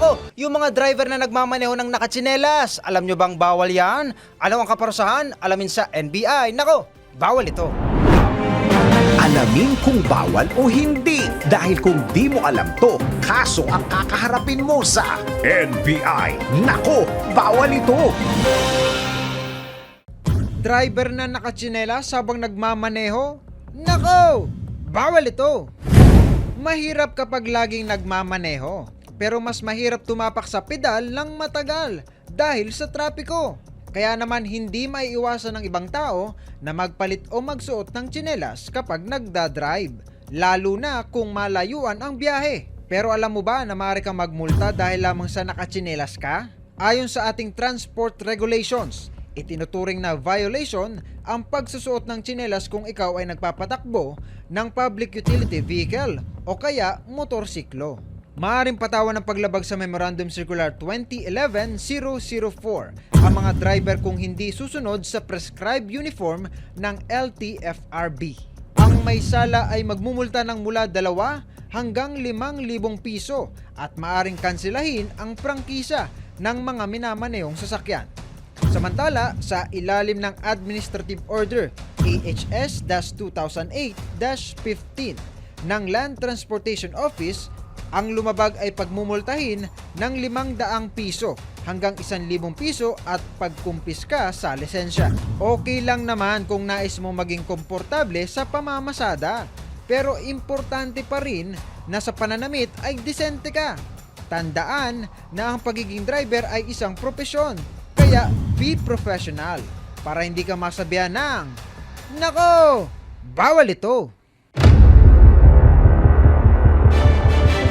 Nako, yung mga driver na nagmamaneho ng nakatsinelas, alam nyo bang bawal yan? Ano ang kaparusahan? Alamin sa NBI. Nako, bawal ito. Alamin kung bawal o hindi. Dahil kung di mo alam to, kaso ang kakaharapin mo sa NBI. Nako, bawal ito. Driver na nakatsinelas habang nagmamaneho? Nako, bawal ito. Mahirap kapag laging nagmamaneho, pero mas mahirap tumapak sa pedal ng matagal dahil sa trapiko. Kaya naman hindi maiiwasan ng ibang tao na magpalit o magsuot ng tsinelas kapag nagdadrive, lalo na kung malayuan ang biyahe. Pero alam mo ba na maaari kang magmulta dahil lamang sa nakatsinelas ka? Ayon sa ating transport regulations, itinuturing na violation ang pagsusuot ng tsinelas kung ikaw ay nagpapatakbo ng public utility vehicle o kaya motorsiklo. Maaring patawan ng paglabag sa Memorandum Circular 2011-004 ang mga driver kung hindi susunod sa prescribed uniform ng LTFRB. Ang may sala ay magmumulta ng mula 2 hanggang 5,000 piso at maaring kansilahin ang prangkisa ng mga minamanehong sasakyan. Samantala, sa ilalim ng Administrative Order AHS-2008-15 ng Land Transportation Office, ang lumabag ay pagmumultahin ng 500 piso hanggang 1,000 piso at pagkumpiska sa lisensya. Okay lang naman kung nais mo maging komportable sa pamamasada. Pero importante pa rin na sa pananamit ay disente ka. Tandaan na ang pagiging driver ay isang propesyon. Kaya be professional para hindi ka masabihan ng Nako! Bawal ito!